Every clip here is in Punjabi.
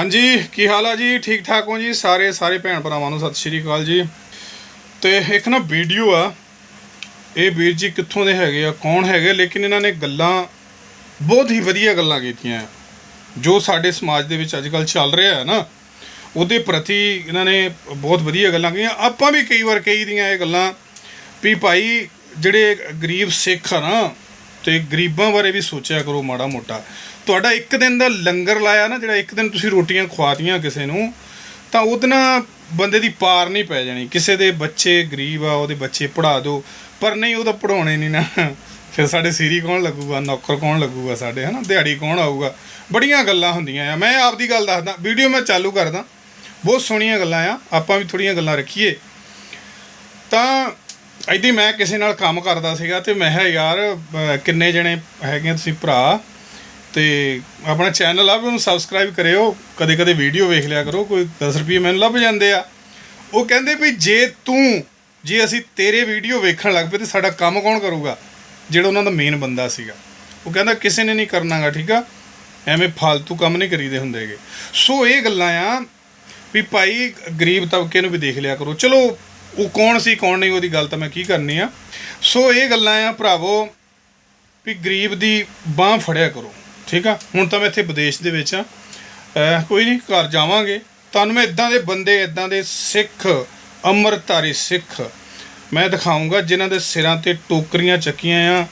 ਹਾਂਜੀ, ਕੀ ਹਾਲ ਆ ਜੀ? ਠੀਕ ਠਾਕ ਹੋ ਜੀ? ਸਾਰੇ ਸਾਰੇ ਭੈਣ ਭਰਾਵਾਂ ਨੂੰ ਸਤਿ ਸ਼੍ਰੀ ਅਕਾਲ ਜੀ। ਤੇ ਇੱਕ ਨਾ ਵੀਡੀਓ ਆ। ਇਹ ਵੀਰ ਜੀ ਕਿੱਥੋਂ ਦੇ ਹੈਗੇ ਆ, ਕੌਣ ਹੈਗੇ? ਲੇਕਿਨ ਇਹਨਾਂ ਨੇ ਗੱਲਾਂ ਬਹੁਤ ਹੀ ਵਧੀਆ ਗੱਲਾਂ ਕੀਤੀਆਂ ਜੋ ਸਾਡੇ ਸਮਾਜ ਦੇ ਵਿੱਚ ਅੱਜ ਕੱਲ ਚੱਲ ਰਿਹਾ ਹੈ ਨਾ, ਉਹਦੇ ਪ੍ਰਤੀ ਇਹਨਾਂ ਨੇ ਬਹੁਤ ਵਧੀਆ ਗੱਲਾਂ ਕਹੀਆਂ ਆਪਾਂ ਵੀ ਕਈ ਵਾਰ ਕਹੀ ਦੀਆਂ ਇਹ ਗੱਲਾਂ ਵੀ ਭਾਈ ਜਿਹੜੇ ਗਰੀਬ ਸਿੱਖ ਆ ਨਾ ਤੇ ਗਰੀਬਾਂ ਬਾਰੇ ਵੀ ਸੋਚਿਆ ਕਰੋ ਮਾੜਾ ਮੋਟਾ। ਤੁਹਾਡਾ ਇੱਕ ਦਿਨ ਦਾ ਲੰਗਰ ਲਾਇਆ ਨਾ, ਜਿਹੜਾ ਇੱਕ ਦਿਨ ਤੁਸੀਂ ਰੋਟੀਆਂ ਖਵਾਤੀਆਂ ਕਿਸੇ ਨੂੰ, ਤਾਂ ਉਹਦੇ ਨਾਲ ਬੰਦੇ ਦੀ ਪਾਰ ਨਹੀਂ ਪੈ ਜਾਣੀ। ਕਿਸੇ ਦੇ ਬੱਚੇ ਗਰੀਬ ਆ, ਉਹਦੇ ਬੱਚੇ ਪੜਾ ਦਿਓ ਪਰ ਨਹੀਂ, ਉਹ ਤਾਂ ਪੜਾਉਣੇ ਨਹੀਂ ਨਾ। ਫਿਰ ਸਾਡੇ ਸੀਰੀ ਕੌਣ ਲੱਗੂਗਾ, ਨੌਕਰ ਕੌਣ ਲੱਗੂਗਾ ਸਾਡੇ, ਹਨਾ? ਦਿਹਾੜੀ ਕੌਣ ਆਊਗਾ? ਬੜੀਆਂ ਗੱਲਾਂ ਹੁੰਦੀਆਂ ਆ। ਮੈਂ ਆਪਦੀ ਗੱਲ ਦੱਸਦਾ, ਵੀਡੀਓ ਮੈਂ ਚਾਲੂ ਕਰਦਾ। ਬਹੁਤ ਸੋਹਣੀਆਂ ਗੱਲਾਂ ਆ। ਆਪਾਂ ਵੀ ਥੋੜੀਆਂ ਗੱਲਾਂ ਰੱਖੀਏ। ਤਾਂ ਐਦੀ ਮੈਂ ਕਿਸੇ ਨਾਲ ਕੰਮ ਕਰਦਾ ਸੀਗਾ ਤੇ ਮੈਂ ਕਿਹਾ, ਯਾਰ, ਅਹ, ਕਿੰਨੇ ਜਣੇ ਹੈਗੇ ਆ ਤੁਸੀਂ ਭਰਾ? ਤੇ ਆਪਣਾ ਚੈਨਲ ਆ, ਵੀ ਉਹਨੂੰ ਸਬਸਕ੍ਰਾਈਬ ਕਰਿਓ ਕਦੇ ਕਦੇ ਵੀਡੀਓ ਵੇਖ ਲਿਆ ਕਰੋ, ਕੋਈ 10 ਰੁਪਏ ਮੈਨੂੰ ਲੱਭ ਜਾਂਦੇ ਆ। ਉਹ ਕਹਿੰਦੇ ਵੀ ਜੇ ਤੂੰ, ਜੇ ਅਸੀਂ ਤੇਰੇ ਵੀਡੀਓ ਵੇਖਣ ਲੱਗ ਪਏ ਤੇ ਸਾਡਾ ਕੰਮ ਕੌਣ ਕਰੂਗਾ? ਜਿਹੜਾ ਉਹਨਾਂ ਦਾ ਮੇਨ ਬੰਦਾ ਸੀਗਾ। ਉਹ ਕਹਿੰਦਾ, ਕਿਸੇ ਨੇ ਨਹੀਂ ਕਰਨਾਗਾ, ਠੀਕ ਆ? ਐਵੇਂ ਫालतू ਕੰਮ ਨਹੀਂ ਕਰੀਦੇ ਹੁੰਦੇਗੇ ਸੋ ਇਹ ਗੱਲਾਂ ਆ ਵੀ ਭਾਈ, ਗਰੀਬ ਤਬਕੇ ਨੂੰ ਵੀ ਦੇਖ ਲਿਆ ਕਰੋ। ਚਲੋ ਉਹ ਕੌਣ ਸੀ, ਕੌਣ ਨਹੀਂ, ਉਹਦੀ ਗੱਲ ਤਾਂ ਮੈਂ ਕੀ ਕਰਨੀ ਆ। ਸੋ ਇਹ ਗੱਲਾਂ ਆ ਭਰਾਵੋ ਵੀ ਗਰੀਬ ਦੀ ਬਾਹ ਫੜਿਆ ਕਰੋ, ਠੀਕ ਆ? ਹੁਣ ਤਾਂ ਮੈਂ ਇੱਥੇ ਵਿਦੇਸ਼ ਦੇ ਵਿੱਚ ਆ। ਕੋਈ ਨਹੀਂ, ਘਰ ਜਾਵਾਂਗੇ। ਤੁਹਾਨੂੰ ਮੈਂ ਇਦਾਂ ਦੇ ਬੰਦੇ, ਇਦਾਂ ਦੇ ਸਿੱਖ, ਅੰਮ੍ਰਿਤਧਾਰੀ ਸਿੱਖ ਮੈਂ ਦਿਖਾਉਂਗਾ ਜਿਨ੍ਹਾਂ ਦੇ ਸਿਰਾਂ ਤੇ ਟੋਕਰੀਆਂ ਚੱਕੀਆਂ ਆ।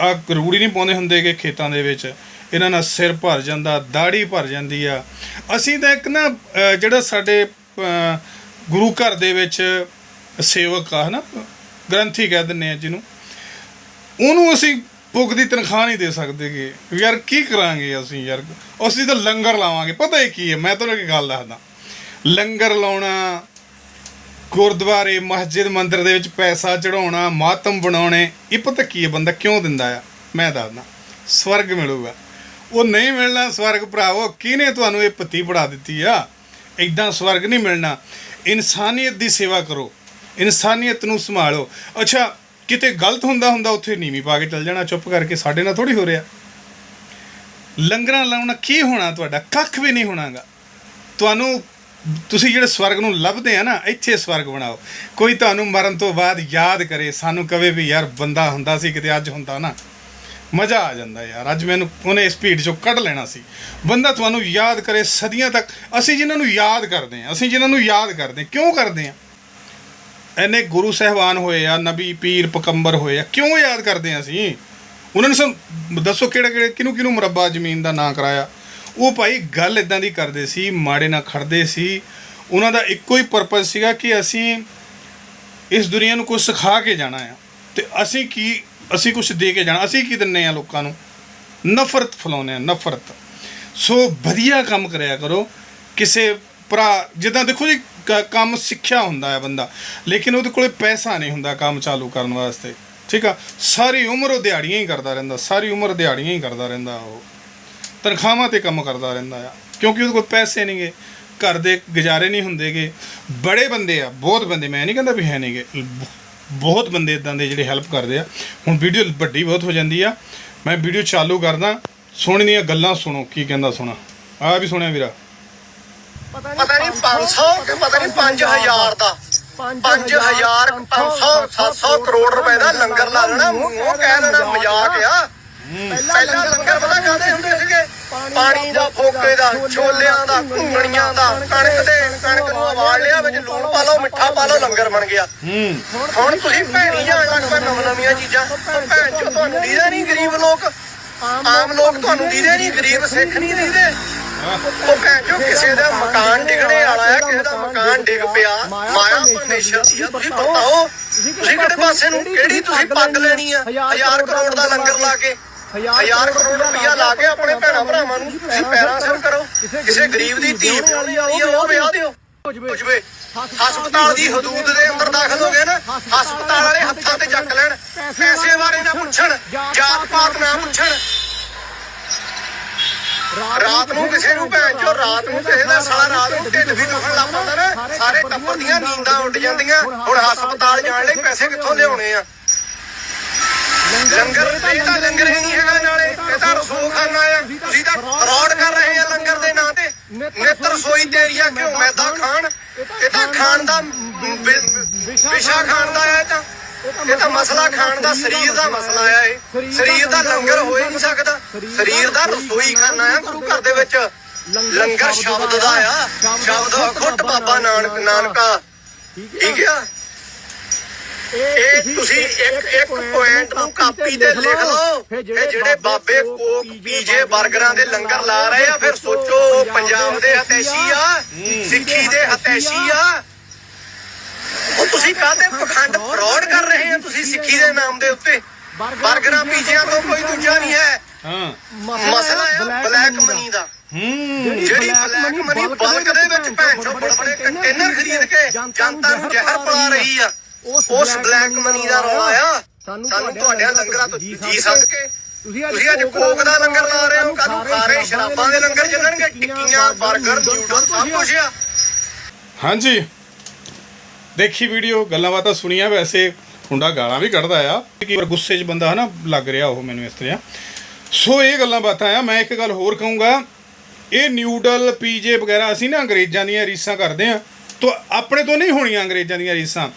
ਆ ਰੂੜੀ ਨਹੀਂ ਪਾਉਂਦੇ ਹੁੰਦੇਗੇ ਖੇਤਾਂ ਦੇ ਵਿੱਚ। ਇਹਨਾਂ ਨਾਲ ਸਿਰ ਭਰ ਜਾਂਦਾ ਦਾੜੀ ਭਰ ਜਾਂਦੀ ਆ। ਅਸੀਂ ਤਾਂ ਇੱਕ ਨਾ ਜਿਹੜਾ ਸਾਡੇ ਗੁਰੂ ਘਰ ਦੇ ਵਿੱਚ ਸੇਵਕ ਆ, ਹਨਾ? ਗ੍ਰੰਥੀ ਕਹਿ ਦਿੰਨੇ ਆ ਜਿਹਨੂੰ। ਉਹਨੂੰ ਅਸੀਂ ਭੁੱਖ ਦੀ ਤਨਖਾਹ ਨਹੀਂ ਦੇ ਸਕਦੇਗੇ ਯਾਰ ਕੀ ਕਰਾਂਗੇ ਅਸੀਂ ਯਾਰ? ਅਸੀਂ ਤਾਂ ਲੰਗਰ ਲਾਵਾਂਗੇ। ਪਤਾ ਹੀ ਕੀ ਹੈ, ਮੈਂ ਤੁਹਾਨੂੰ ਇੱਕ ਗੱਲ ਦੱਸਦਾ। ਲੰਗਰ ਲਾਉਣਾ, ਗੁਰਦੁਆਰੇ, ਮਸਜਿਦ, ਮੰਦਿਰ ਦੇ ਵਿੱਚ ਪੈਸਾ ਚੜਾਉਣਾ ਮਾਤਮ ਬਣਾਉਣੇ, ਇਹ ਪਤਾ ਕੀ ਹੈ ਬੰਦਾ ਕਿਉਂ ਦਿੰਦਾ ਆ? ਮੈਂ ਦੱਸਦਾ। ਸਵਰਗ ਮਿਲੂਗਾ। ਉਹ ਨਹੀਂ ਮਿਲਣਾ ਸਵਰਗ ਭਰਾਵੋ, ਕਿਹਨੇ ਤੁਹਾਨੂੰ ਇਹ ਪੱਤੀ ਪੜਾ ਦਿੱਤੀ ਆ? ਇਦਾਂ ਸਵਰਗ ਨਹੀਂ ਮਿਲਣਾ। ਇਨਸਾਨੀਅਤ ਦੀ ਸੇਵਾ ਕਰੋ, ਇਨਸਾਨੀਅਤ ਨੂੰ ਸੰਭਾਲੋ। ਅੱਛਾ, ਕਿਤੇ ਗਲਤ ਹੁੰਦਾ ਹੁੰਦਾ ਉੱਥੇ ਨੀਵੀਂ ਪਾ ਕੇ ਚੱਲ ਜਾਣਾ, ਚੁੱਪ ਕਰਕੇ ਸਾਡੇ ਨਾਲ ਥੋੜੀ ਹੋ ਰਿਹਾ। ਲੰਗਰਾਂ ਲਾਉਣਾ ਕੀ ਹੋਣਾ ਤੁਹਾਡਾ? ਕੱਖ ਵੀ ਨਹੀਂ ਹੋਣਾਗਾ। ਤੁਹਾਨੂੰ, ਤੁਸੀਂ ਜਿਹੜੇ ਸਵਰਗ ਨੂੰ ਲੱਭਦੇ ਆ ਨਾ, ਇੱਥੇ ਸਵਰਗ ਬਣਾਓ। ਕੋਈ ਤੁਹਾਨੂੰ ਮਰਨ ਤੋਂ ਬਾਅਦ ਯਾਦ ਕਰੇ, ਸਾਨੂੰ ਕਵੇ ਵੀ ਯਾਰ ਬੰਦਾ ਹੁੰਦਾ ਸੀ, ਕਿਤੇ ਅੱਜ ਹੁੰਦਾ ਨਾ। ਮਜ਼ਾ ਆ ਜਾਂਦਾ ਯਾਰ। ਅੱਜ ਮੈਨੂੰ ਉਹਨੇ ਇਸ ਭੀੜ ਚੋਂ ਕੱਢ ਲੈਣਾ ਸੀ। ਬੰਦਾ ਤੁਹਾਨੂੰ ਯਾਦ ਕਰੇ ਸਦੀਆਂ ਤੱਕ। ਅਸੀਂ ਜਿਨ੍ਹਾਂ ਨੂੰ ਯਾਦ ਕਰਦੇ ਹਾਂ, ਅਸੀਂ ਜਿਨ੍ਹਾਂ ਨੂੰ ਯਾਦ ਕਰਦੇ ਕਿਉਂ ਕਰਦੇ ਹਾਂ? ਐਨੇ ਗੁਰੂ ਸਹਿਬਾਨ ਹੋਏ ਆ, ਨਬੀ ਪੀਰ ਪਕੰਬਰ ਹੋਏ ਆ, ਕਿਉਂ ਯਾਦ ਕਰਦੇ ਆ ਅਸੀਂ? ਉਹਨਾਂ ਨੇ ਸਾਨੂੰ ਦੱਸੋ ਕਿਹੜੇ ਕਿਹੜੇ, ਕਿਹਨੂੰ ਕਿਹਨੂੰ ਮੁਰੱਬਾ ਜ਼ਮੀਨ ਦਾ ਨਾਂ ਕਰਾਇਆ? ਉਹ ਭਾਈ ਗੱਲ ਇਦਾਂ ਦੀ ਕਰਦੇ ਸੀ, ਮਾੜੇ ਨਾਲ ਖੜਦੇ ਸੀ। ਉਹਨਾਂ ਦਾ ਇੱਕੋ ਹੀ ਪਰਪਸ ਸੀਗਾ ਕਿ ਅਸੀਂ ਇਸ ਦੁਨੀਆ ਨੂੰ ਕੁਝ ਸਿਖਾ ਕੇ ਜਾਣਾ ਆ। ਤੇ ਅਸੀਂ ਕੀ ਅਸੀਂ ਕੁਝ ਦੇ ਕੇ ਜਾਣਾ, ਅਸੀਂ ਕੀ ਦਿੰਨੇ ਆ ਲੋਕਾਂ ਨੂੰ? ਨਫ਼ਰਤ ਫਲਾਉਂਦੇ ਆ, ਨਫ਼ਰਤ। ਸੋ ਵਧੀਆ ਕੰਮ ਕਰਿਆ ਕਰੋ। ਕਿਸੇ ਭਰਾ, ਜਿੱਦਾਂ ਦੇਖੋ ਜੀ, ਕ- ਕੰਮ ਸਿੱਖਿਆ ਹੁੰਦਾ ਹੈ ਬੰਦਾ, ਲੇਕਿਨ ਉਹਦੇ ਕੋਲੇ ਪੈਸਾ ਨਹੀਂ ਹੁੰਦਾ ਕੰਮ ਚਾਲੂ ਕਰਨ ਵਾਸਤੇ। ਠੀਕ ਆ? ਸਾਰੀ ਉਮਰ ਉਹ ਦਿਹਾੜੀਆਂ ਹੀ ਕਰਦਾ ਰਹਿੰਦਾ, ਸਾਰੀ ਉਮਰ ਦਿਹਾੜੀਆਂ ਹੀ ਕਰਦਾ ਰਹਿੰਦਾ ਉਹ। ਤਨਖਾਹਾਂ ਤੇ ਕੰਮ ਕਰਦਾ ਰਹਿੰਦਾ ਆ, ਕਿਉਂਕਿ ਉਹਦੇ ਕੋਲ ਪੈਸੇ ਨਹੀਂਗੇ ਘਰ ਦੇ ਗੁਜ਼ਾਰੇ ਨਹੀਂ ਹੁੰਦੇਗੇ ਬੜੇ ਬੰਦੇ ਆ, ਬਹੁਤ ਬੰਦੇ, ਮੈਂ ਨਹੀਂ ਕਹਿੰਦਾ ਵੀ ਹੈ ਨਹੀਂਗੇ ਬਹੁਤ ਬੰਦੇ ਇਦਾਂ ਦੇ ਜਿਹੜੇ ਹੈਲਪ ਕਰਦੇ ਆ। ਹੁਣ ਵੀਡੀਓ ਵੱਡੀ ਬਹੁਤ ਹੋ ਜਾਂਦੀ ਆ। ਮੈਂ ਵੀਡੀਓ ਚਾਲੂ ਕਰਦਾ। ਸੋਹਣੀ ਦੀਆਂ ਗੱਲਾਂ ਸੁਣੋ ਕੀ ਕਹਿੰਦਾ ਸੁਣਾ ਆ ਵੀ ਸੁਣਿਆ ਵੀਰਾ। ਪਤਾ ਨਹੀਂ 500 ਕਿ ਪਤਾ ਨਹੀਂ 5000 ਦਾ। 5000 500 700 ਕਰੋੜ ਰੁਪਏ ਦਾ ਲੰਗਰ ਲਾ ਲੈਣਾ। ਮੂੰਹੋਂ ਕਹਿ ਦੇਣਾ ਮਜ਼ਾਕ ਆ। ਪਹਿਲਾਂ ਲੰਗਰ ਪਤਾ ਕਾਹਦੇ ਹੁੰਦੇ ਸੀਗੇ? ਪਾਣੀ ਦਾ ਫੋਕੇ ਦਾ ਛੋਲਿਆਂ ਦਾ ਘੁੰਗਣੀਆਂ ਦਾ ਕਣਕ ਦੇ ਕਣਕ ਨੂੰ ਉਬਾਲ ਲਿਆ ਵਿੱਚ ਲੂਣ ਪਾ ਲਓ ਮਿੱਠਾ ਪਾ ਲਓ ਲੰਗਰ ਬਣ ਗਿਆ। ਹੁਣ ਤੁਸੀਂ ਭੈਣੀ ਜਾਣ ਲੱਗ ਪਏ ਨਵ ਨਵੀਆਂ ਚੀਜ਼ਾਂ ਉਹ ਭੈਣ ਚੋ ਤੁਹਾਨੂੰ ਦੀਦੇ ਨਹੀਂ ਗਰੀਬ ਲੋਕ? ਆਮ ਲੋਕ ਤੁਹਾਨੂੰ ਦੀਦੇ ਨਹੀਂ ਗਰੀਬ ਸਿੱਖ ਨਹੀਂ ਦੀਦੇ। ਉਹ ਭੈਣ ਚੋ ਕਿਸੇ ਦਾ ਮਕਾਨ ਡਿੱਗਣੇ ਵਾਲਾ ਹੈ ਕਿਸੇ ਦਾ ਮਕਾਨ ਡਿੱਗ ਪਿਆ ਮਾਇਆ ਪਰਮੇਸ਼ਰ ਦੀ ਆ ਤੁਸੀਂ ਬਤਾਓ ਤੁਸੀਂ ਕਿਹੜੇ ਪਾਸੇ ਨੂੰ ਕਿਹੜੀ ਤੁਸੀਂ ਪੱਗ ਲੈਣੀ ਆ? ਹਜ਼ਾਰ ਕਰੋੜ ਦਾ ਲੰਗਰ ਲਾ ਕੇ। ਹਜ਼ਾਰ ਕਰੋੜ ਰੁਪਇਆ ਲਾ ਕੇ ਆਪਣੇ ਭੈਣਾਂ ਭਰਾਵਾਂ ਨੂੰ ਤੁਸੀਂ ਪੈਰਾਂ ਸਿਰ ਕਰੋ। ਕਿਸੇ ਗਰੀਬ ਦੀ ਧੀ ਆ ਉਹ ਵਿਆਹ ਦਿਓ। ਹੋ ਜਵੇ। ਹਸਪਤਾਲ ਦੀ ਹਦੂਦ ਦੇ ਅੰਦਰ ਦਾਖਲ ਹੋ ਗਏ ਨਾ ਹਸਪਤਾਲ ਵਾਲੇ ਹੱਥਾਂ ਤੇ ਚੱਕ ਲੈਣ ਪੈਸੇ ਬਾਰੇ ਨਾ ਪੁੱਛਣ ਜਾਤ ਪਾਤ ਨਾ ਪੁੱਛਣ। ਰਾਤ ਨੂੰ ਕਿਸੇ ਨੂੰ ਭੈਣ ਚੋ ਰਾਤ ਨੂੰ ਕਿਸੇ ਦਾ ਸਾਲਾ ਰਾਤ ਨੂੰ ਢਿੱਡ ਵੀ ਦੁਖਣ ਲੱਗ ਪੈਂਦਾ ਨਾ ਸਾਰੇ ਟੱਬਰ ਦੀਆਂ ਨੀਂਦਾਂ ਉੱਡ ਜਾਂਦੀਆਂ। ਹੁਣ ਹਸਪਤਾਲ ਜਾਣ ਲਈ ਪੈਸੇ ਕਿੱਥੋਂ ਲਿਆਉਣੇ ਆ? ਲੰਗਰ ਇਹ ਤਾਂ ਲੰਗਰ ਹੀ ਨਹੀਂ ਹੈਗਾ ਨਾਲੇ ਇਹ ਤਾਂ ਰਸੂਖਾਨਾ ਆ ਤੁਸੀਂ ਤਾਂ ਫਰਾਡ ਕਰ ਰਹੇ ਆ ਲੰਗਰ ਦੇ ਨਾਂ ਤੇ ਨਿੱਤ ਰਸੋਈ ਤੇਰੀਆ ਕਿਉਂ ਮੈਦਾ ਖਾਣ ਇਹ ਤਾਂ ਖਾਣ ਦਾ ਵਿਸ਼ਾ ਖਾਣ ਦਾ ਆ ਤਾਂ। ਇਹ ਤਾਂ ਮਸਲਾ ਖਾਣ ਦਾ, ਸਰੀਰ ਦਾ ਮਸਲਾ ਆ ਇਹ। ਸਰੀਰ ਦਾ ਲੰਗਰ ਹੋ ਹੀ ਨਹੀਂ ਸਕਦਾ। ਸਰੀਰ ਦਾ ਰਸੋਈ ਖਾਨਾ ਆ ਗੁਰੂ ਘਰ ਦੇ ਵਿੱਚ। ਲੰਗਰ ਸ਼ਬਦ ਦਾ ਆ। ਸ਼ਬਦ ਖੁੱਟ ਬਾਬਾ ਨਾਨਕ ਨਾਨਕਾ। ਠੀਕ ਆ? ਇਹ ਤੁਸੀਂ ਇੱਕ ਇੱਕ ਪੁਆਇੰਟ ਨੂੰ ਕਾਪੀ ਤੇ ਲਿਖ ਲਓ। ਇਹ ਜਿਹੜੇ ਬਾਬੇ ਕੋਕ ਪੀਜੇ 버ਗਰਾਂ ਦੇ ਲੰਗਰ ਲਾ ਰਹੇ ਆ, ਫਿਰ ਸੋਚੋ, ਪੰਜਾਬ ਦੇ ਹਤੈਸ਼ੀ ਆ, ਸਿੱਖੀ ਦੇ ਹਤੈਸ਼ੀ ਆ। ਉਹ ਤੁਸੀਂ ਕਾਹਦੇ ਪਖੰਡ ਫਰਾਡ ਕਰ ਰਹੇ ਆ ਤੁਸੀਂ ਸਿੱਖੀ ਦੇ ਨਾਮ ਦੇ ਉੱਤੇ 버ਗਰਾਂ ਪੀਜਿਆਂ ਤੋਂ ਕੋਈ ਦੂਜਾ ਨਹੀਂ ਹੈ। ਹਾਂ। ਮਸਲਾ ਹੈ ਬਲੈਕ ਮਨੀ ਦਾ। ਹੂੰ। ਜਿਹੜੀ ਬਲੈਕ ਮਨੀ ਬਲਕ ਦੇ ਵਿੱਚ ਭੈਣ ਚੋ ਬੜੇ ਬੜੇ ਕੰਟੇਨਰ ਖਰੀਦ ਕੇ ਜਨਤਾ ਨੂੰ ਜ਼ਹਿਰ ਪਿਲਾ ਰਹੀ ਆ। ਉਸ ਬਲੈਕ ਮਨੀ ਦਾ ਰੌਲਾ ਆ। ਸਾਨੂੰ ਤੁਹਾਡਿਆਂ ਲੰਗਰਾਂ ਤੋਂ ਜੀ ਸੱਦ ਕੇ ਤੁਸੀਂ ਅੱਜ ਕੋਕ ਦਾ ਲੰਗਰ ਲਾ ਰਹੇ ਹੋ ਕੱਲ ਰਹੇ ਸ਼ਰਾਬਾਂ ਦੇ ਲੰਗਰ ਚੱਲਣਗੇ ਟਿੱਕੀਆਂ 버ਗਰ ਨਿਊਡਲ ਸਭ ਕੁਝ ਆ। ਹਾਂਜੀ। ਦੇਖੀ ਵੀਡੀਓ, ਗੱਲਾਂ ਬਾਤਾਂ ਸੁਣੀਆਂ, ਵੈਸੇ ਹੁੰਡਾ ਗਾਲਾਂ ਵੀ ਕੱਢਦਾ ਆ। ਕਿ ਪਰ ਗੁੱਸੇ 'ਚ ਬੰਦਾ ਹਨਾ ਲੱਗ ਰਿਹਾ ਉਹ ਮੈਨੂੰ ਇਸ ਤਰ੍ਹਾਂ। ਸੋ ਇਹ ਗੱਲਾਂ ਬਾਤਾਂ ਆ, ਮੈਂ ਇੱਕ ਗੱਲ ਹੋਰ ਕਹੂੰਗਾ। ਇਹ ਨਿਊਡਲ, ਪੀਜੇ ਵਗੈਰਾ ਅਸੀਂ ਨਾ ਅੰਗਰੇਜ਼ਾਂ ਦੀਆਂ ਰੀਸਾਂ ਕਰਦੇ ਆ। ਤੋ ਆਪਣੇ ਤੋਂ ਨਹੀਂ ਹੋਣੀਆਂ ਅੰਗਰੇਜ਼ਾਂ ਦੀਆਂ ਰੀਸਾਂ।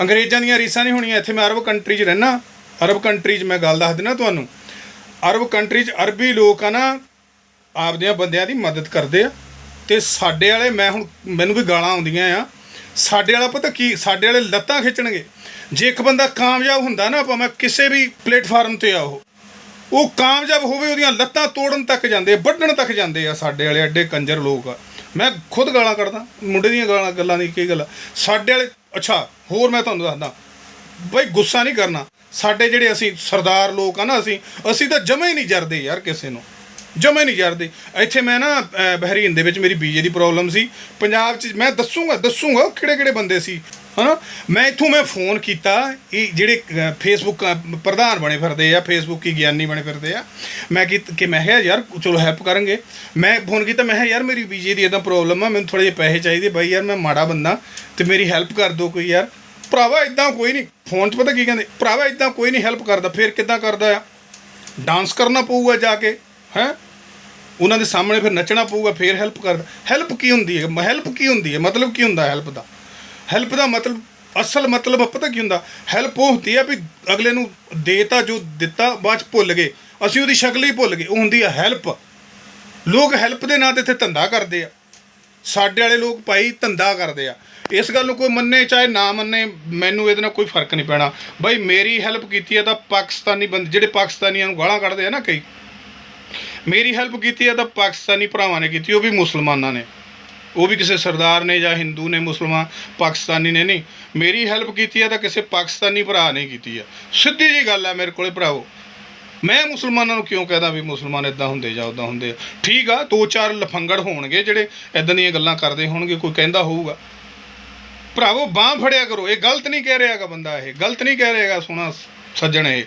ਅੰਗਰੇਜ਼ਾਂ ਦੀਆਂ ਰੀਸਾਂ ਨਹੀਂ ਹੋਣੀਆਂ, ਇੱਥੇ ਮੈਂ ਅਰਬ ਕੰਟਰੀ 'ਚ ਰਹਿਣਾ ਅਰਬ ਕੰਟਰੀ 'ਚ ਮੈਂ ਗੱਲ ਦੱਸ ਦਿੰਦਾ ਤੁਹਾਨੂੰ। ਅਰਬ ਕੰਟਰੀ 'ਚ ਅਰਬੀ ਲੋਕ ਆ ਨਾ, ਆਪਦਿਆਂ ਬੰਦਿਆਂ ਦੀ ਮਦਦ ਕਰਦੇ ਆ। ਤੇ ਸਾਡੇ ਵਾਲੇ, ਮੈਂ ਹੁਣ, ਮੈਨੂੰ ਵੀ ਗਾਲਾਂ ਆਉਂਦੀਆਂ ਆ। ਸਾਡੇ ਵਾਲਾ ਪਤਾ ਕੀ, ਸਾਡੇ ਵਾਲੇ ਲੱਤਾਂ ਖਿੱਚਣਗੇ। ਜੇ ਇੱਕ ਬੰਦਾ ਕਾਮਯਾਬ ਹੁੰਦਾ ਨਾ ਭਾਵੇਂ ਕਿਸੇ ਵੀ ਪਲੇਟਫਾਰਮ ਤੇ ਆ ਉਹ ਉਹ ਕਾਮਯਾਬ ਹੋਵੇ, ਉਹਦੀਆਂ ਲੱਤਾਂ ਤੋੜਨ ਤੱਕ ਜਾਂਦੇ, ਵੱਢਣ ਤੱਕ ਜਾਂਦੇ ਆ ਸਾਡੇ ਵਾਲੇ ਐਡੇ ਕੰਜਰ ਲੋਕ ਆ। ਮੈਂ ਖੁਦ ਗਾਲਾਂ ਕੱਢਦਾ, ਮੁੰਡੇ ਦੀਆਂ ਗਾਲਾਂ, ਗੱਲਾਂ ਦੀ ਕੀ ਗੱਲ ਆ। ਸਾਡੇ ਵਾਲੇ, ਅੱਛਾ, ਹੋਰ ਮੈਂ ਤੁਹਾਨੂੰ ਦੱਸਦਾ। ਬਈ ਗੁੱਸਾ ਨਹੀਂ ਕਰਨਾ। ਸਾਡੇ ਜਿਹੜੇ ਅਸੀਂ ਸਰਦਾਰ ਲੋਕ ਆ ਨਾ ਅਸੀਂ ਅਸੀਂ ਤਾਂ ਜਮੇ ਹੀ ਨਹੀਂ ਜਰਦੇ ਯਾਰ ਕਿਸੇ ਨੂੰ। ਜਮੇ ਨਹੀਂ ਜਰਦੇ। ਇੱਥੇ ਮੈਂ ਨਾ ਬਹਿਰੀਨ ਦੇ ਵਿੱਚ ਮੇਰੀ ਬੀਜੇ ਦੀ ਪ੍ਰੋਬਲਮ ਸੀ। ਪੰਜਾਬ 'ਚ ਮੈਂ ਦੱਸੂਗਾ ਦੱਸੂਗਾ ਕਿਹੜੇ ਕਿਹੜੇ ਬੰਦੇ ਸੀ। ਹਨਾ? ਮੈਂ ਇੱਥੋਂ ਮੈਂ ਫੋਨ ਕੀਤਾ, ਇਹ ਜਿਹੜੇ ਫੇਸਬੁੱਕ ਪ੍ਰਧਾਨ ਬਣੇ ਫਿਰਦੇ ਆ ਫੇਸਬੁੱਕ ਕੀ ਗਿਆਨੀ ਬਣੇ ਫਿਰਦੇ ਆ। ਮੈਂ ਕਿ ਮੈਂ ਕਿਹਾ, ਯਾਰ, ਚਲੋ ਹੈਲਪ ਕਰਾਂਗੇ ਮੈਂ ਫੋਨ ਕੀਤਾ, ਮੈਂ ਕਿਹਾ, ਯਾਰ, ਮੇਰੀ ਬੀਜੇ ਦੀ ਇਦਾਂ ਪ੍ਰੋਬਲਮ ਆ, ਮੈਨੂੰ ਥੋੜੇ ਜਿਹੇ ਪੈਸੇ ਚਾਹੀਦੇ, ਬਾਈ ਯਾਰ, ਮੈਂ ਮਾੜਾ ਬੰਦਾ, ਤੇ ਮੇਰੀ ਹੈਲਪ ਕਰ ਦਿਓ ਕੋਈ ਯਾਰ। ਭਰਾਵਾ ਇਦਾਂ ਕੋਈ ਨਹੀਂ। ਫੋਨ 'ਚ ਪਤਾ ਕੀ ਕਹਿੰਦੇ, ਭਰਾਵਾ ਇਦਾਂ ਕੋਈ ਨਹੀਂ ਹੈਲਪ ਕਰਦਾ, ਫਿਰ ਕਿੱਦਾਂ ਕਰਦਾ ਆ? ਡਾਂਸ ਕਰਨਾ ਪਊਗਾ ਜਾ ਕੇ, ਹੈ? ਉਹਨਾਂ ਦੇ ਸਾਹਮਣੇ ਫਿਰ ਨੱਚਣਾ ਪਊਗਾ, ਫਿਰ ਹੈਲਪ ਕਰਦਾ ਹੈਲਪ ਕੀ ਹੁੰਦੀ ਹੈ? ਹੈਲਪ ਕੀ ਹੁੰਦੀ ਹੈ? ਮਤਲਬ ਕੀ ਹੁੰਦਾ ਹੈਲਪ ਦਾ? ਹੈਲਪ ਦਾ ਮਤਲਬ, ਅਸਲ ਮਤਲਬ ਪਤਾ ਕੀ ਹੁੰਦਾ? ਹੈਲਪ ਉਹ ਹੁੰਦੀ ਆ ਵੀ ਅਗਲੇ ਨੂੰ ਦੇਤਾ ਜੋ ਦਿੱਤਾ, ਬਾਅਦ ਚ ਭੁੱਲ ਗਏ। ਅਸੀਂ ਉਹਦੀ ਸ਼ਕਲ ਹੀ ਭੁੱਲ ਗਏ। ਉਹ ਹੁੰਦੀ ਆ ਹੈਲਪ ਲੋਕ ਹੈਲਪ ਦੇ ਨਾਂ ਤੇ ਇੱਥੇ ਧੰਦਾ ਕਰਦੇ ਆ। ਸਾਡੇ ਵਾਲੇ ਲੋਕ ਭਾਈ ਧੰਦਾ ਕਰਦੇ ਆ। ਇਸ ਗੱਲ ਨੂੰ ਕੋਈ ਮੰਨੇ, ਚਾਹੇ ਨਾ ਮੰਨੇ, ਮੈਨੂੰ ਇਹਦੇ ਨਾਲ ਕੋਈ ਫ਼ਰਕ ਨਹੀਂ ਪੈਣਾ। ਬਾਈ ਮੇਰੀ ਹੈਲਪ ਕੀਤੀ ਹੈ ਤਾਂ ਪਾਕਿਸਤਾਨੀ ਬੰਦੇ, ਜਿਹੜੇ ਪਾਕਿਸਤਾਨੀਆਂ ਨੂੰ ਗਾਲਾਂ ਕੱਢਦੇ ਆ ਨਾ ਕਈ ਮੇਰੀ ਹੈਲਪ ਕੀਤੀ ਹੈ ਤਾਂ ਪਾਕਿਸਤਾਨੀ ਭਰਾਵਾਂ ਨੇ ਕੀਤੀ, ਉਹ ਵੀ ਮੁਸਲਮਾਨਾਂ ਨੇ। ਉਹ ਵੀ ਕਿਸੇ ਸਰਦਾਰ ਨੇ ਜਾਂ ਹਿੰਦੂ ਨੇ, ਮੁਸਲਮਾਨ, ਪਾਕਿਸਤਾਨੀ ਨੇ ਨਹੀਂ। ਮੇਰੀ ਹੈਲਪ ਕੀਤੀ ਹੈ ਤਾਂ ਕਿਸੇ ਪਾਕਿਸਤਾਨੀ ਭਰਾ ਨੇ ਕੀਤੀ ਆ ਸਿੱਧੀ ਜੀ ਗੱਲ ਆ ਮੇਰੇ ਕੋਲੇ ਭਰਾਵੋ। ਮੈਂ ਮੁਸਲਮਾਨਾਂ ਨੂੰ ਕਿਉਂ ਕਹਦਾ ਵੀ ਮੁਸਲਮਾਨ ਇਦਾਂ ਹੁੰਦੇ ਜਾਂ ਉਦਾਂ ਹੁੰਦੇ ਆ? ਠੀਕ ਆ, ਦੋ ਚਾਰ ਲਫੰਗੜ ਹੋਣਗੇ ਜਿਹੜੇ ਇਦਾਂ ਦੀਆਂ ਗੱਲਾਂ ਕਰਦੇ ਹੋਣਗੇ, ਕੋਈ ਕਹਿੰਦਾ ਹੋਊਗਾ। ਭਰਾਵੋ, ਬਾਹ ਫੜਿਆ ਕਰੋ। ਇਹ ਗਲਤ ਨਹੀਂ ਕਹਿ ਰਿਹਾਗਾ ਬੰਦਾ ਇਹ। ਗਲਤ ਨਹੀਂ ਕਹਿ ਰਿਹਾਗਾ ਸੋਹਣਾ ਸੱਜਣ ਇਹ।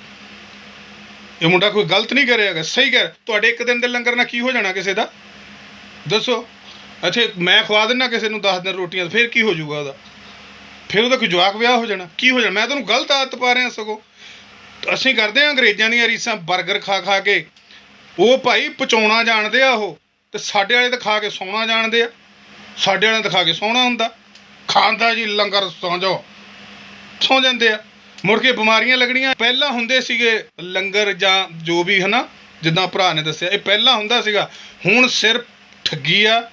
ਇਹ ਮੁੰਡਾ ਕੋਈ ਗਲਤ ਨਹੀਂ ਕਰ ਰਿਹਾਗਾ ਸਹੀ ਕਹਿ ਤੁਹਾਡੇ ਇੱਕ ਦਿਨ ਦੇ ਲੰਗਰ ਨਾਲ ਕੀ ਹੋ ਜਾਣਾ ਕਿਸੇ ਦਾ? ਦੱਸੋ। ਅੱਛਾ, ਮੈਂ ਖਵਾ ਦਿੰਨਾ ਕਿਸੇ ਨੂੰ 10 ਦਿਨ ਰੋਟੀਆਂ ਫਿਰ ਕੀ ਹੋ ਜਾਊਗਾ ਉਹਦਾ? ਫਿਰ ਉਹਦਾ ਕੋਈ ਜਵਾਕ ਵਿਆਹ ਹੋ ਜਾਣਾ। ਕੀ ਹੋ ਜਾਣਾ? ਮੈਂ ਤੁਹਾਨੂੰ ਗਲਤ ਆਦਤ ਪਾ ਰਿਹਾ ਸਗੋਂ। ਅਸੀਂ ਕਰਦੇ ਆ ਅੰਗਰੇਜ਼ਾਂ ਦੀਆਂ ਰੀਸਾਂ 버ਗਰ ਖਾ ਖਾ ਕੇ। ਉਹ ਭਾਈ ਪਚਾਉਣਾ ਜਾਣਦੇ ਆ ਉਹ, ਤੇ ਸਾਡੇ ਵਾਲੇ ਤਾਂ ਖਾ ਕੇ ਸੌਣਾ ਜਾਣਦੇ ਆ। ਸਾਡੇ ਵਾਲਿਆਂ ਤਾਂ ਖਾ ਕੇ ਸੌਣਾ ਹੁੰਦਾ। ਖਾਂਦਾ ਜੀ ਲੰਗਰ ਸੌਂ ਜਾਓ। ਸੌਂ ਜਾਂਦੇ ਆ। ਮੁੜ ਕੇ ਬਿਮਾਰੀਆਂ ਲੱਗਣੀਆਂ। ਪਹਿਲਾਂ ਹੁੰਦੇ ਸੀਗੇ ਲੰਗਰ ਜਾਂ ਜੋ ਵੀ, ਹਨਾ? ਜਿੱਦਾਂ ਭਰਾ ਨੇ ਦੱਸਿਆ। ਇਹ ਪਹਿਲਾਂ ਹੁੰਦਾ ਸੀਗਾ। ਹੁਣ ਸਿਰਫ ਠੱਗੀ ਆ।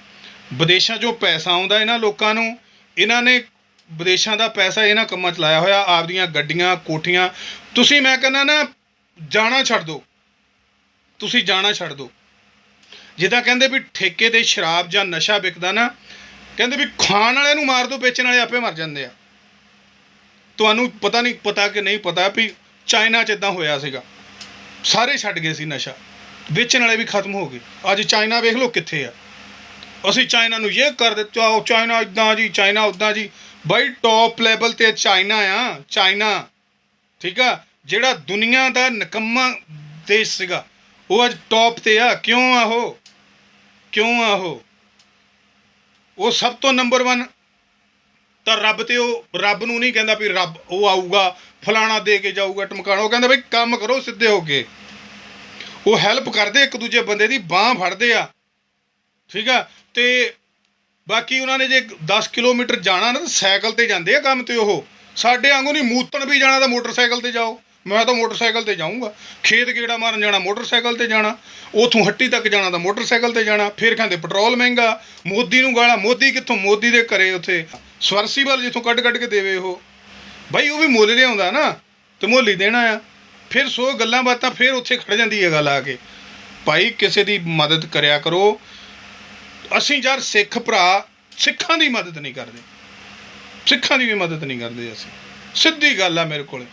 ਵਿਦੇਸ਼ਾਂ 'ਚੋਂ ਪੈਸਾ ਆਉਂਦਾ ਇਹਨਾਂ ਲੋਕਾਂ ਨੂੰ। ਇਹਨਾਂ ਨੇ ਵਿਦੇਸ਼ਾਂ ਦਾ ਪੈਸਾ ਇਹਨਾਂ ਕੰਮਾਂ 'ਚ ਲਾਇਆ ਹੋਇਆ। ਆਪਦੀਆਂ ਗੱਡੀਆਂ, ਕੋਠੀਆਂ। ਤੁਸੀਂ, ਮੈਂ ਕਹਿੰਦਾ ਨਾ, ਜਾਣਾ ਛੱਡ ਦਿਓ। ਤੁਸੀਂ ਜਾਣਾ ਛੱਡ ਦਿਓ। ਜਿੱਦਾਂ ਕਹਿੰਦੇ ਵੀ ਠੇਕੇ ਤੇ ਸ਼ਰਾਬ ਜਾਂ ਨਸ਼ਾ ਵਿਕਦਾ ਨਾ, ਕਹਿੰਦੇ ਵੀ ਖਾਣ ਵਾਲਿਆਂ ਨੂੰ ਮਾਰ ਦਿਓ, ਵੇਚਣ ਵਾਲੇ ਆਪੇ ਮਰ ਜਾਂਦੇ ਆ। ਤੁਹਾਨੂੰ ਪਤਾ ਨਹੀਂ, ਪਤਾ ਕਿ ਨਹੀਂ ਪਤਾ ਵੀ ਚਾਈਨਾ 'ਚ ਇਦਾਂ ਹੋਇਆ ਸੀਗਾ। ਸਾਰੇ ਛੱਡ ਗਏ ਸੀ ਨਸ਼ਾ। ਵੇਚਣ ਵਾਲੇ ਵੀ ਖਤਮ ਹੋ ਗਏ। ਅੱਜ ਚਾਈਨਾ ਵੇਖ ਲਓ ਕਿੱਥੇ ਆ। ਅਸੀਂ ਚਾਈਨਾ ਨੂੰ ਇਹ ਕਰ ਦਿੱਤਾ ਉਹ ਚਾਈਨਾ ਇਦਾਂ ਜੀ, ਚਾਈਨਾ ਉਦਾਂ ਜੀ। ਬਾਈ ਟੌਪ ਲੈਵਲ ਤੇ ਚਾਈਨਾ ਆ, ਚਾਈਨਾ। ਠੀਕ ਆ? ਜਿਹੜਾ ਦੁਨੀਆ ਦਾ ਨਕੰਮਾ ਦੇਸ਼ ਸੀਗਾ, ਉਹ ਅੱਜ ਟੌਪ ਤੇ ਆ। ਕਿਉਂ ਆ ਉਹ? ਕਿਉਂ ਆ ਉਹ? ਉਹ ਸਭ ਤੋਂ ਨੰਬਰ 1 ਤਾਂ ਰੱਬ ਤੇ ਉਹ, ਰੱਬ ਨੂੰ ਨਹੀਂ ਕਹਿੰਦਾ ਵੀ ਰੱਬ ਉਹ ਆਊਗਾ, ਫਲਾਣਾ ਦੇ ਕੇ ਜਾਊਗਾ, ਟਮਕਾਣਾ। ਉਹ ਕਹਿੰਦਾ ਬਈ ਕੰਮ ਕਰੋ, ਸਿੱਧੇ ਹੋ ਕੇ। ਉਹ ਹੈਲਪ ਕਰਦੇ ਇੱਕ ਦੂਜੇ ਬੰਦੇ ਦੀ, ਬਾਹ ਫੜਦੇ ਆ। ਠੀਕ ਆ? ਤੇ ਬਾਕੀ ਉਹਨਾਂ ਨੇ ਜੇ 10 ਕਿਲੋਮੀਟਰ ਜਾਣਾ ਨਾ, ਤਾਂ ਸਾਈਕਲ ਤੇ ਜਾਂਦੇ ਆ ਕੰਮ ਤੇ ਉਹ। ਸਾਡੇ ਵਾਂਗੂ ਨਹੀਂ, ਮੂਤਣ ਵੀ ਜਾਣਾ ਤਾਂ ਮੋਟਰਸਾਈਕਲ ਤੇ ਜਾਓ। ਮੈਂ ਤਾਂ ਮੋਟਰਸਾਈਕਲ ਤੇ ਜਾਊਂਗਾ। ਖੇਤ ਗੇੜਾ ਮਾਰਨ ਜਾਣਾ, ਮੋਟਰਸਾਈਕਲ ਤੇ ਜਾਣਾ। ਉਥੋਂ ਹੱਟੀ ਤੱਕ ਜਾਣਾ ਤਾਂ ਮੋਟਰਸਾਈਕਲ ਤੇ ਜਾਣਾ। ਫਿਰ ਕਹਿੰਦੇ, ਪੈਟਰੋਲ ਮਹਿੰਗਾ। ਮੋਦੀ ਨੂੰ ਗਾਲਾਂ, ਮੋਦੀ ਕਿੱਥੋਂ? ਮੋਦੀ ਦੇ ਘਰੇ ਉੱਥੇ। ਸਵਰਸੀਬਲ ਜਿੱਥੋਂ ਕੱਢ ਕੱਢ ਕੇ ਦੇਵੇ ਉਹ। ਬਾਈ ਉਹ ਵੀ ਮੁੱਲ ਲਿਆਉਂਦਾ ਨਾ, ਤੇ ਮੁੱਲ ਹੀ ਦੇਣਾ ਆ। ਫਿਰ ਸੋ ਗੱਲਾਂ ਬਾਤਾਂ ਫਿਰ ਉੱਥੇ ਖੜ ਜਾਂਦੀ ਹੈ ਗੱਲ ਆ ਕੇ। ਭਾਈ ਕਿਸੇ ਦੀ ਮਦਦ ਕਰਿਆ ਕਰੋ। ਅਸੀਂ ਯਾਰ ਸਿੱਖ ਭਰਾ, ਸਿੱਖਾਂ ਦੀ ਮਦਦ ਨਹੀਂ ਕਰਦੇ। ਸਿੱਖਾਂ ਦੀ ਵੀ ਮਦਦ ਨਹੀਂ ਕਰਦੇ ਅਸੀਂ। ਸਿੱਧੀ ਗੱਲ ਆ ਮੇਰੇ ਕੋਲੇ।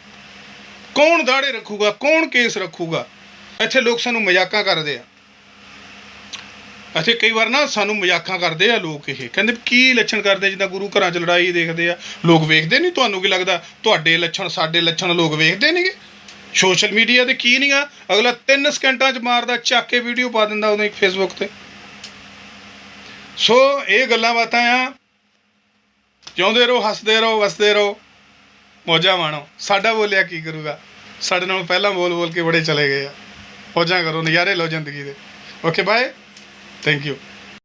ਕੌਣ ਦਾੜੇ ਰੱਖੂਗਾ, ਕੌਣ ਕੇਸ ਰੱਖੂਗਾ? ਇੱਥੇ ਲੋਕ ਸਾਨੂੰ ਮਜ਼ਾਕਾਂ ਕਰਦੇ ਆ। ਇੱਥੇ ਕਈ ਵਾਰ ਨਾ ਸਾਨੂੰ ਮਜ਼ਾਕਾਂ ਕਰਦੇ ਆ ਲੋਕ ਇਹ। ਕਹਿੰਦੇ ਕੀ ਲੱਛਣ ਕਰਦੇ ਜਿੱਦਾਂ ਗੁਰੂ ਘਰਾਂ 'ਚ ਲੜਾਈ ਦੇਖਦੇ ਆ। ਲੋਕ ਵੇਖਦੇ ਨਹੀਂ ਤੁਹਾਨੂੰ ਕੀ ਲੱਗਦਾ? ਤੁਹਾਡੇ ਲੱਛਣ, ਸਾਡੇ ਲੱਛਣ ਲੋਕ ਵੇਖਦੇ ਨਹੀਂਗੇ ਸੋਸ਼ਲ ਮੀਡੀਆ ਤੇ ਕੀ ਨਹੀਂ ਆ? ਅਗਲਾ 3 ਸਕਿੰਟਾਂ 'ਚ ਮਾਰਦਾ, ਚੱਕ ਕੇ ਵੀਡੀਓ ਪਾ ਦਿੰਦਾ ਉਹਨੇ ਫੇਸਬੁੱਕ ਤੇ। ਸੋ ਇਹ ਗੱਲਾਂ ਬਾਤਾਂ ਆ। ਜਿਉਂਦੇ ਰਹੋ, ਹੱਸਦੇ ਰਹੋ, ਵਸਦੇ ਰਹੋ। ਮੌਜਾਂ ਮਾਣੋ। ਸਾਡਾ ਬੋਲਿਆ ਕੀ ਕਰੂਗਾ? ਸਾਡੇ ਨਾਲ ਪਹਿਲਾਂ ਬੋਲ ਬੋਲ ਕੇ ਬੜੇ ਚਲੇ ਗਏ ਆ। ਮੌਜਾਂ ਕਰੋ, ਨਜ਼ਾਰੇ ਲਓ ਜ਼ਿੰਦਗੀ ਦੇ। Okay bye Thank you.